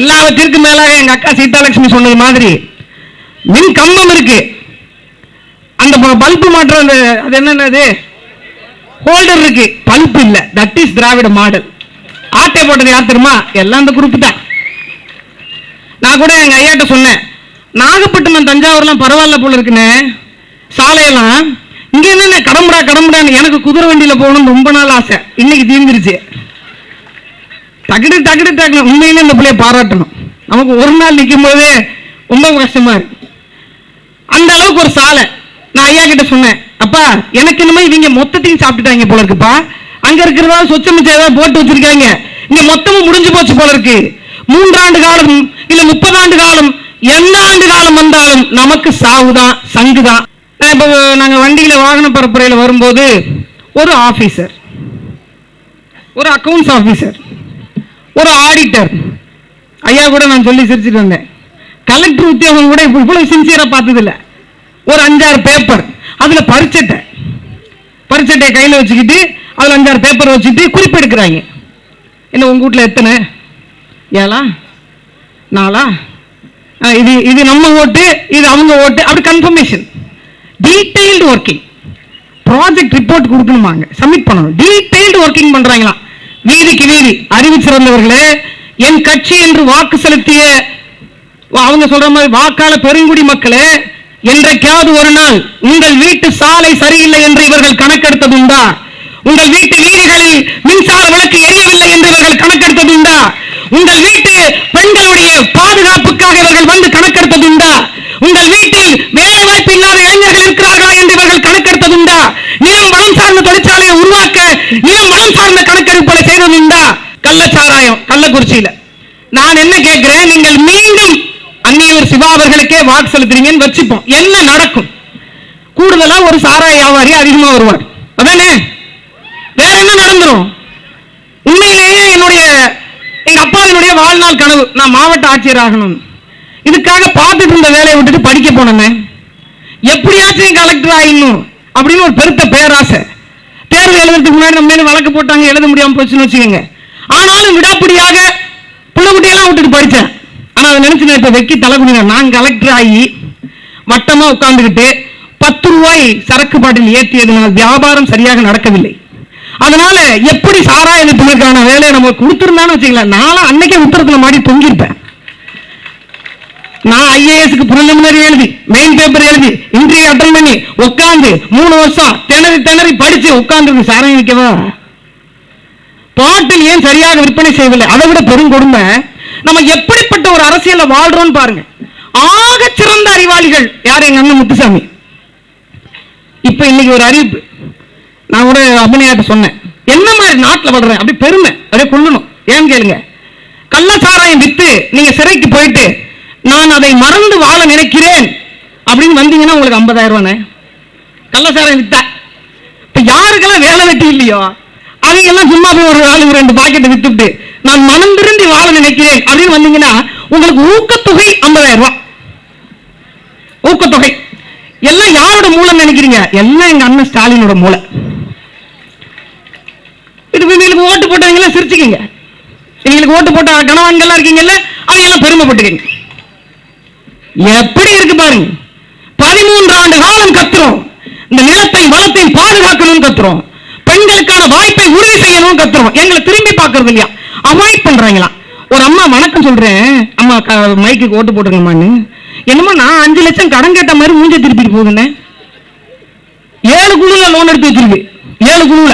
எல்லாவற்றிற்கும் மேலாக எங்க அக்கா சீதாலட்சுமி சொன்னது மாதிரி மின் கம்பம் இருக்கு. அந்த பல்பு மாற்றம் அந்த அது என்னென்னது ஹோல்டர் இருக்கு. பல்ப் இல்ல. That is Dravida model. ஆட்டை போட்டது யார் தெரியுமா? எல்லாம் அந்த குரூப் தான். நான் கூட எங்க ஐயாட்ட சொன்னேன். நாகப்பட்டினம் தஞ்சாவூர்லாம் பரவாயில்ல போல இருக்குன்னு. சாலையெல்லாம் இங்க என்னென்ன கடம்புடா கடம்புடான்னு எனக்கு குதிரை வண்டியில போகணும்னு ரொம்ப நாள் ஆசை. இன்னைக்கு தீர்ந்துருச்சு டக்குடு டக்குடு டக்குனு. உண்மையிலே இந்த பிள்ளைய பாராட்டணும். நமக்கு ஒரு நாள் நிற்கும் போதே ரொம்ப கஷ்டமா இருக்கு. அந்த அளவுக்கு ஒரு சாலை. நான் ஐயா கிட்ட சொன்னேன் அப்பா எனக்கு இனிமே இவங்க மொத்தத்தையும் சாப்பிட்டுட்டாங்க போல இருக்குப்பா. அங்க இருக்கிறதா சொச்ச மிச்சம் போட்டு வச்சிருக்காங்க. இங்க மொத்தமும் முடிஞ்சு போச்சு போல இருக்கு. மூன்றாண்டு காலம் இல்ல முப்பது ஆண்டு காலம் எந்த ஆண்டு காலம் வந்தாலும் நமக்கு சாவுதான் சங்குதான் நான் இப்போ நாங்கள் வண்டியில் வாகன பரப்புரையில் வரும்போது ஒரு ஆஃபீஸர் ஒரு அக்கவுண்ட்ஸ் ஆஃபீஸர் ஒரு ஆடிட்டர் ஐயா கூட நான் சொல்லி சிரிச்சிட்டு வந்தேன் கலெக்டர் உத்தியோகம் கூட இப்ப இவ்வளவு சின்சியரா பார்த்ததில்ல. ஒரு அஞ்சாறு பேப்பர் அதுல பரிச்சட்டை. பரிச்சட்டையை கையில வச்சுக்கிட்டு அதுல அஞ்சாறு பேப்பர் வச்சுட்டு குறிப்பெடுக்கிறாங்க. என்ன உங்க வீட்ல எத்தனை? ஏழா? நாலா? இது இது நம்ம ஓட்டு இது அவங்க ஓட்டு. அப்படி confirmation detailed working project report கொடுக்கணுமாங்க. Submit பண்ணணும். டீடைல்டு ஒர்க்கிங் பண்றாங்களா? வீதிக்கு வீதி அறிவு சிறந்தவர்களே என் கட்சி என்று வாக்கு செலுத்திய அவங்க சொல்ற மாதிரி வாக்காள பெருங்குடி மக்களே என்றைக்காவது ஒரு நாள் உங்கள் வீட்டு சாலை சரியில்லை என்று இவர்கள் கணக்கெடுத்தது உண்டா? உங்கள் வீட்டு வீதிகளில் மின்சார விளக்கு எரியவில்லை என்று இவர்கள் கணக்கெடுத்தது உண்டா? உங்கள் வீட்டு பெண்களுடைய பாதுகாப்புக்காக இவர்கள் வந்து கணக்கெடுத்தது உண்டா உங்கள் வீட்டில் வேலை வாய்ப்பு இல்லாத இளைஞர்கள் இருக்கிறார்களா என்று இவர்கள் கணக்கெடுத்தது உண்டா நீயும் வளம் சார்ந்த தொழிற்சாலையை உருவாக்க நீயும் வளம் சார்ந்த கணக்கெடுப்புகளை செய்தது உண்டா கள்ளச்சாராயம் கள்ளக்குறிச்சியில நான் என்ன கேட்கிறேன்? நீங்கள் மீண்டும் அந்நியவர் சிவா அவர்களுக்கே வாக்கு செலுத்துறீங்கன்னு வச்சுப்போம். என்ன நடக்கும்? கூடுதலா ஒரு சாராய வியாபாரி அதிகமா வருவார். அதானே வேற என்ன நடந்துரும்? உண்மையிலேயே என்னுடைய எங்க அப்பாவினுடைய வாழ்நாள் கனவு. நான் மாவட்ட ஆட்சியர் ஆகணும் இதுக்காக பார்த்துட்டு இருந்த வேலையை விட்டுட்டு படிக்க போனேன். எப்படியாச்சும் கலெக்டர் ஆயிடணும் அப்படின்னு ஒரு பெருத்த பேராசை. தேர்வு எழுதுறதுக்கு முன்னாடி நம்ம வழக்கு போட்டாங்க? எழுத முடியாம போச்சுன்னு வச்சுக்கோங்க. ஆனாலும் விடாப்பிடியாக பிள்ளைக்குட்டியெல்லாம் விட்டுட்டு படிச்சேன் ஆனா அதை நினைச்சு நான் இப்ப வெக்கி தலைகுனிங்க நான் கலெக்டர் ஆகி வட்டமா உட்காந்துக்கிட்டு பத்து ரூபாய் சரக்கு பாட்டில் ஏற்றியதனால் வியாபாரம் சரியாக நடக்கவில்லை. அதனால எப்படி சாராய விற்பனைக்கான வேலையை நம்ம கொடுத்துருந்தான்னு வச்சுக்கலாம் நானும் அன்னைக்கே உத்தரத்துல மாடி தொங்கியிருப்பேன். நான் ஐஏஎஸ்க்கு ப்ரிலிமினரி எழுதி மெயின் பேப்பர் எழுதி இன்டர்வியூ அட்டன் பண்ணி உட்காந்து மூணு வருஷம் திணறி திணறி படிச்சு உட்காந்துருக்கு சாராயம் வைக்கவா பாட்டில் ஏன் சரியாக விற்பனை செய்யவில்லை? அதை விட பெரும் கொடுமை. நம்ம எப்படிப்பட்ட ஒரு அரசியல வாழ்றோம்னு பாருங்க. ஆக சிறந்த அறிவாளிகள் யார்? எங்க அண்ணன் முத்துசாமி. இப்ப இன்னைக்கு ஒரு அறிவிப்பு. நான் கூட அபிநயாட்ட சொன்னேன். என்ன மாதிரி நாட்டில் வளர்றேன் அப்படி பெருமை. அப்படியே கொள்ளணும் ஏன்னு கேளுங்க. கள்ளச்சாராயம் வித்து நீங்க சிறைக்கு போயிட்டு நான் அதை மறந்து வாழ நினைக்கிறேன் அப்படின்னு வந்தீங்கன்னா உங்களுக்கு ஐம்பதாயிரம் ரூபானே கள்ளச்சாராயம் வித்தா. இப்ப யாருக்கெல்லாம் வேலை வெட்டி இல்லையோ? அவங்க எல்லாம் சும்மா போய் ஒரு ஆளுக்கு ரெண்டு பாக்கெட்டை வித்துட்டு நான் மனம் திருந்தி வாழ நினைக்கிறேன் அப்படின்னு வந்தீங்கன்னா உங்களுக்கு ஊக்கத்தொகை 50000 ரூபாய். ஊக்கத்தொகை. எல்லாம் யாரோட மூலம் நினைக்கிறீங்க? எல்லாம் எங்க அண்ணன் ஸ்டாலினோட மூளை. இது இவங்களுக்கு ஓட்டு போட்டவங்க எல்லாம் சிரிச்சுக்கீங்க. இவங்களுக்கு ஓட்டு போட்ட கணவான்கள்லாம் இருக்கீங்கல்ல அவங்க எல்லாம் பெருமைப்பட்டுக்கீங்க. எப்படி இருக்கு பாருங்க. பதிமூன்று ஆண்டு காலம் கத்துறோம். இந்த நிலத்தை வளத்தை பாதுகாக்கணும்னு கத்துறோம். வாய்ப்பை உறுதி செய்யணும் கத்துருவோம் எங்களை திரும்பி பாக்குறது இல்லையா? அவாய்ட் பண்றாங்களா? ஒரு அம்மா வணக்கம் சொல்றேன். அம்மா மைக்கு ஓட்டு போட்டுருங்கம்மான்னு என்னமோ நான் அஞ்சு லட்சம் கடன் கேட்ட மாதிரி மூஞ்ச திருப்பிட்டு போகுதுன்னு. ஏழு குழுல லோன் எடுத்து வச்சிருக்கு. ஏழு குழுல.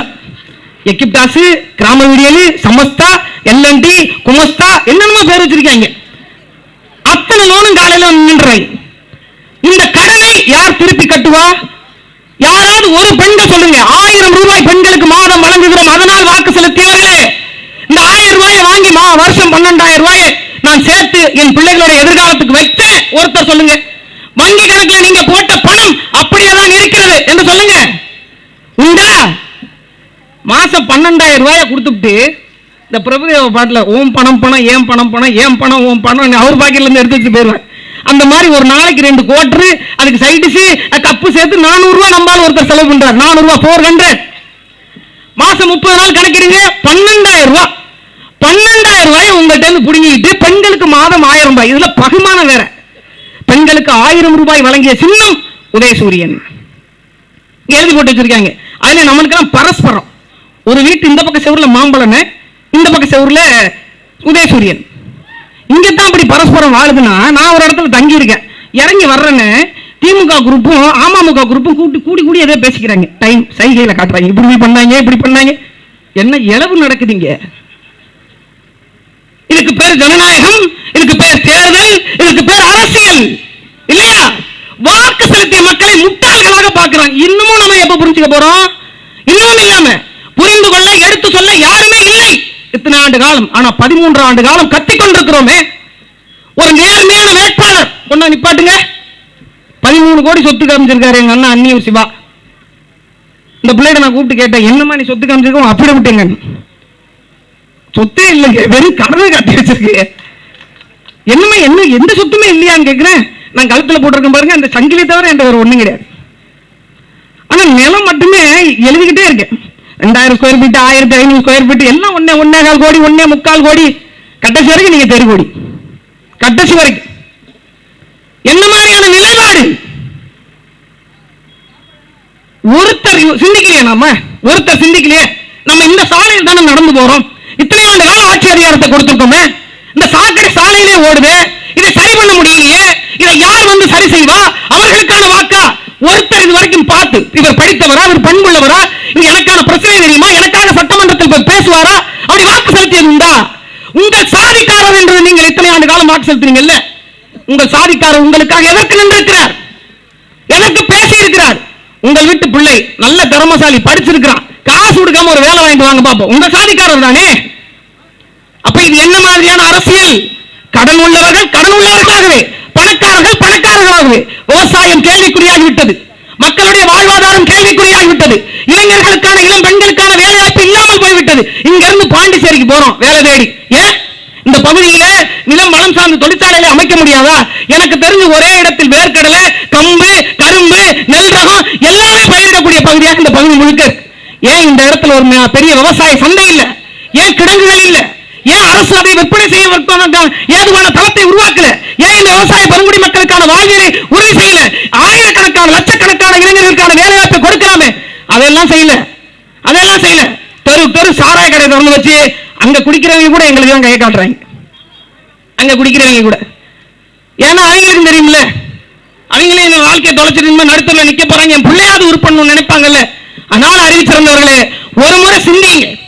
எக்கிப்டாஸ் கிராம விடியல் சமஸ்தா எல்என்டி குமஸ்தா என்னென்னமோ பேர் வச்சிருக்காங்க. அத்தனை லோனும் காலையில் நின்றாய் இந்த கடனை யார் திருப்பி கட்டுவா? யாராவது ஒரு பெண்கள் சொல்லுங்க. ஆயிரம் ரூபாய் பெண்களுக்கு மாதம் வழங்குகிறோம். அதனால் வாக்கு செலுத்தியவர்களே இந்த ஆயிரம் ரூபாயை வாங்கி மா வருஷம் பன்னெண்டாயிரம் ரூபாயை நான் சேர்த்து என் பிள்ளைகளுடைய எதிர்காலத்துக்கு வைத்தேன். ஒருத்தர் சொல்லுங்க. வங்கி கணக்குல நீங்க போட்ட பணம் அப்படியே தான் இருக்கிறது என்று சொல்லுங்க. உண்டா? மாசம் பன்னெண்டாயிரம் ரூபாயை கொடுத்துட்டு இந்த பிரபுதேவ பாட்டில் ஓம் பணம் பணம் ஏன் பணம் பணம் ஏன் பணம் ஓம் பணம் அவர் பாக்கெட்ல இருந்து எடுத்து வச்சு போயிடுவேன் அந்த மாதிரி ஒரு நாளைக்கு ரெண்டு கோட்ரு அதுக்கு சைடிஷு கப்பு சேர்த்து நானூறுரூவா ரூபாய் ஒருத்தர் செலவு பண்ணுறார் நானூறு ஃபோர் ஹண்ட்ரட் மாசம் முப்பது நாள் கணக்கிடுங்க பன்னெண்டாயிரம் ரூபாய். பன்னெண்டாயிரம் ரூபாய் உங்கள்கிட்ட இருந்து பிடுங்கிட்டு பெண்களுக்கு மாதம் ஆயிரம் ரூபாய். இதுல பகுமானம் வேற. பெண்களுக்கு ஆயிரம் ரூபாய் வழங்கிய சின்னம் உதயசூரியன். எழுதி போட்டு வச்சிருக்காங்க. அதுல நம்மளுக்கெல்லாம் பரஸ்பரம். ஒரு வீட்டு இந்த பக்கம் செவரில் மாம்பழமே இந்த பக்கம் செவரில் உதயசூரியன். இங்க தான் அப்படி பரஸ்பரம் வாழுதுன்னா நான் ஒரு இடத்துல தங்கி இருக்கேன் இறங்கி வர்றேன்னு திமுக குரூப்பும் அமமுக குரூப்பும் கூட்டி கூடி கூடி எதோ பேசிக்கிறாங்க. டைம் சைகையில் காட்டுறாங்க. இப்படி பண்ணாங்க இப்படி பண்ணாங்க. என்ன இளவு நடக்குதுங்க இதுக்கு பேர் ஜனநாயகம் இதுக்கு பேர் தேர்தல் இதுக்கு பேர் அரசியல். இல்லையா? வாக்கு செலுத்திய மக்களை முட்டாள்களாக பார்க்கிறாங்க. இன்னமும் நம்ம எப்ப புரிஞ்சுக்க போறோம்? இன்னமும் இல்லாம புரிந்து கொள்ள எடுத்து சொல்ல யாருமே இல்லை இத்தனை ஆண்டு காலம் ஆனா பதிமூன்று ஆண்டு காலம் கத்திக் கொண்டிருக்கிறோமே. ஒரு நேர்மையான வேட்பாளர். ஒண்ணு நிப்பாட்டுங்க. பதிமூணு கோடி சொத்து காமிச்சிருக்காரு எங்க அண்ணா அன்னியூர் சிவா. இந்த பிள்ளைகிட்ட நான் கூப்பிட்டு கேட்டேன் என்னமா நீ சொத்து காமிச்சிருக்கோம் அப்படி விட்டீங்க சொத்தே இல்லைங்க வெறும் கடனை கட்டி வச்சிருக்கு என்னமா என்ன எந்த சொத்துமே இல்லையான்னு கேட்கிறேன் நான் கழுத்துல போட்டிருக்கேன் பாருங்க அந்த சங்கிலி தவிர என்ற ஒரு ஒண்ணும் கிடையாது. ஆனா நிலம் மட்டுமே எழுதிக்கிட்டே இருக்கேன். ரெண்டாயிரம் ஸ்கொயர் ஃபீட் ஆயிரத்தி ஐநூறு ஸ்கொயர் ஃபீட் எல்லாம் ஒன்னே ஒன்னே கால் கோடி ஒன்னே முக்கால் கோடி. கடைசி வரைக்கும் நீங்க தெரு கோடி. கடைசி வரைக்கும். என்ன மாதிரியான நிலைப்பாடு ஒருத்தர் சிந்திக்கலையே நாம? ஒருத்தர் சிந்திக்கலையே. நம்ம இந்த சாலையில் தானே நடந்து போறோம். இத்தனை ஆண்டு கால ஆட்சி அதிகாரத்தை கொடுத்துருக்கோமே. இந்த சாக்கடை சாலையிலே ஓடுது. இதை சரி பண்ண முடியலையே. இதை யார் வந்து சரி செய்வா? அவர்களுக்கான வாக்கா? ஒருத்தர் இது வரைக்கும் பார்த்து இவர் படித்தவரா? இவர் பண்புள்ளவரா? உங்களுக்கான பிரச்சனை தெரியுமா? எனக்காக சட்டமன்றத்தில் பேசுவாரா? அப்படி வாக்கு செலுத்தியது உண்டா? உங்கள் சாதிக்காரர் என்று நீங்கள் இத்தனை ஆண்டு காலம் வாக்கு செலுத்தினீங்கல்ல? உங்கள் சாதிக்காரர் உங்களுக்காக எதற்கு நின்றிருக்கிறார்? எதற்கு பேசி இருக்கிறார் உங்கள் வீட்டு பிள்ளை நல்ல திறமசாலி படிச்சிருக்கிறான். காசு கொடுக்காம ஒரு வேலை வாங்கிட்டு வாங்க பாப்போம். உங்க சாதிக்காரர் தானே? அப்ப இது என்ன மாதிரியான அரசியல்? கடன் உள்ளவர்கள் கடன் உள்ளவர்களாகவே பணக்காரர்கள் பணக்காரர்களாகவே. விவசாயம் கேள்விக்குறியாகி விட்டது மக்களுடைய வாழ்வாதாரம் கேள்விக்குறியாகி விட்டது இளைஞர்களுக்கான இளம் பெண்களுக்கான வேலைவாய்ப்பு இல்லாமல் போய்விட்டது. இங்க இருந்து பாண்டிச்சேரிக்கு போறோம். வேலை தேடி. ஏன்? இந்த பகுதியில நிலம் வளம் சார்ந்த தொழிற்சாலைகளை அமைக்க முடியாதா? எனக்கு தெரிஞ்சு ஒரே இடத்தில் வேர்க்கடலை கம்பு கரும்பு நெல் ரகம் எல்லாமே பயிரிடக்கூடிய பகுதியாக இந்த பகுதி முழுக்க இருக்கு. ஏன் இந்த இடத்துல ஒரு பெரிய விவசாய சந்தை இல்லை? ஏன் கிடங்குகள் இல்லை? ஏன் அரசு அதை விற்பனை செய்வதற்கான ஏதுவான தளத்தை உருவாக்கல? ஏன் இந்த விவசாய பழங்குடி மக்களுக்கான வாழ்வியலை உறுதி செய்யல? ஆயிரக்கணக்கான லட்சக்கணக்கான இளைஞர்களுக்கான வேலைவாய்ப்பை கொடுக்கலாமே. அதெல்லாம் செய்யல. அதெல்லாம் செய்யல. தெரு தெரு சாராய கடை திறந்து வச்சு அங்க குடிக்கிறவங்க கூட எங்களுக்கு தான் கையை காட்டுறாங்க. அங்க குடிக்கிறவங்க கூட. ஏன்னா அவங்களுக்கும் தெரியும்ல. அவங்களே இந்த வாழ்க்கையை தொலைச்சிருந்தா நடுத்தரில் நடுத்தல நிக்க போறாங்க. என் பிள்ளையாவது உருப்பண்ணணும் நினைப்பாங்கல்ல. அதனால அறிவிச்சிருந்தவர்களே ஒரு முறை சிந்திங்க.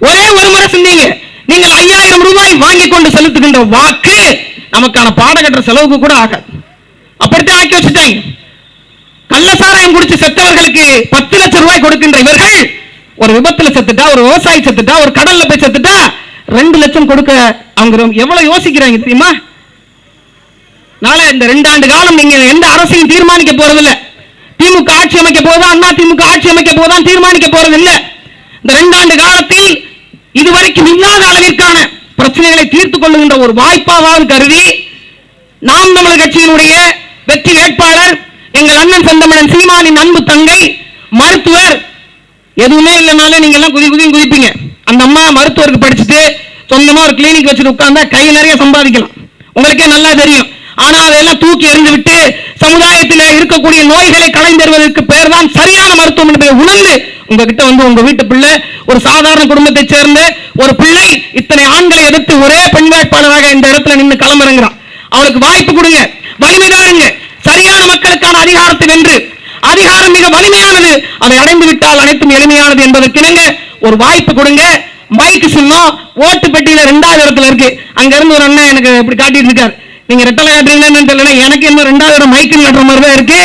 ஒரே ஒரு முறை சிந்திங்க. நீங்கள் ஐயாயிரம் ரூபாய் வாங்கி கொண்டு செலுத்துகின்ற வாக்கு நமக்கான பாடகற்ற செலவுக்கு கூட ஆகாது. அப்படித்தான் ஆக்கி வச்சுட்டாங்க. கள்ளசாராயம் குடிச்சு செத்தவர்களுக்கு பத்து லட்சம் ரூபாய் கொடுக்கின்ற இவர்கள் ஒரு விபத்துல செத்துட்டா ஒரு விவசாயி செத்துட்டா ஒரு கடல்ல போய் செத்துட்டா ரெண்டு லட்சம் கொடுக்க அவங்க எவ்வளவு யோசிக்கிறாங்க தெரியுமா? நாளை இந்த ரெண்டு ஆண்டு காலம் நீங்க எந்த அரசையும் தீர்மானிக்க போறதில்ல. திமுக ஆட்சி அமைக்க போதா அண்ணா திமுக ஆட்சி அமைக்க போதா தீர்மானிக்க போறது இல்ல இந்த ரெண்டு ஆண்டு காலத்தில் இதுவரைக்கும் இல்லாத அளவிற்கான பிரச்சனைகளை தீர்த்து கொள்ளுகின்ற ஒரு வாய்ப்பாவது கருதி நாம் தமிழர் கட்சியினுடைய எங்கள் அண்ணன் செந்தமிழன் சீமானின் அன்பு தங்கை மருத்துவர். எதுவுமே இல்லைனாலும் நீங்க எல்லாம் குதி குதியும் குதிப்பீங்க. அந்த அம்மா மருத்துவருக்கு படிச்சுட்டு சொந்தமா ஒரு கிளினிக் வச்சுட்டு உட்கார்ந்தா கை நிறைய சம்பாதிக்கலாம். உங்களுக்கே நல்லா தெரியும். ஆனா அதெல்லாம் தூக்கி எறிந்து விட்டு சமுதாயத்தில் இருக்கக்கூடிய நோய்களை களைந்தெறுவதற்கு பெயர் தான் சரியான மருத்துவம் என்பதை உணர்ந்து உங்ககிட்ட வந்து உங்க வீட்டு பிள்ளை ஒரு சாதாரண குடும்பத்தை சேர்ந்த ஒரு பிள்ளை இத்தனை ஆண்களை எதிர்த்து ஒரே பெண் வேட்பாளராக இந்த இடத்துல நின்று களமிறங்குறான். அவளுக்கு வாய்ப்பு கொடுங்க. வலிமை தாருங்க சரியான மக்களுக்கான அதிகாரத்தை வென்று அதிகாரம் மிக வலிமையானது அதை அடைந்து விட்டால் அனைத்தும் எளிமையானது என்பதற்கிணங்க ஒரு வாய்ப்பு கொடுங்க. மைக்கு சின்னம் ஓட்டு பெட்டியில ரெண்டாவது இடத்துல இருக்கு. அங்க இருந்து ஒரு அண்ணன் எனக்கு இப்படி காட்டிட்டு இருக்காரு. நீங்க ரெட்டலை காட்டுறீங்கன்னு தெரியல எனக்கு இன்னும் ரெண்டாவது இடம் மைக்கு காட்டுற மாதிரி தான் இருக்கு.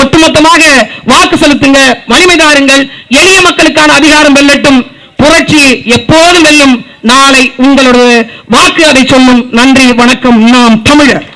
ஒட்டுமொத்தமாக வாக்கு செலுத்துங்க வலிமை தாருங்கள். எளிய மக்களுக்கான அதிகாரம் வெல்லட்டும். புரட்சி எப்போதும் வெல்லும். நாளை உங்களோட வாக்கு அதை சொல்லும். நன்றி வணக்கம். நாம் தமிழர்.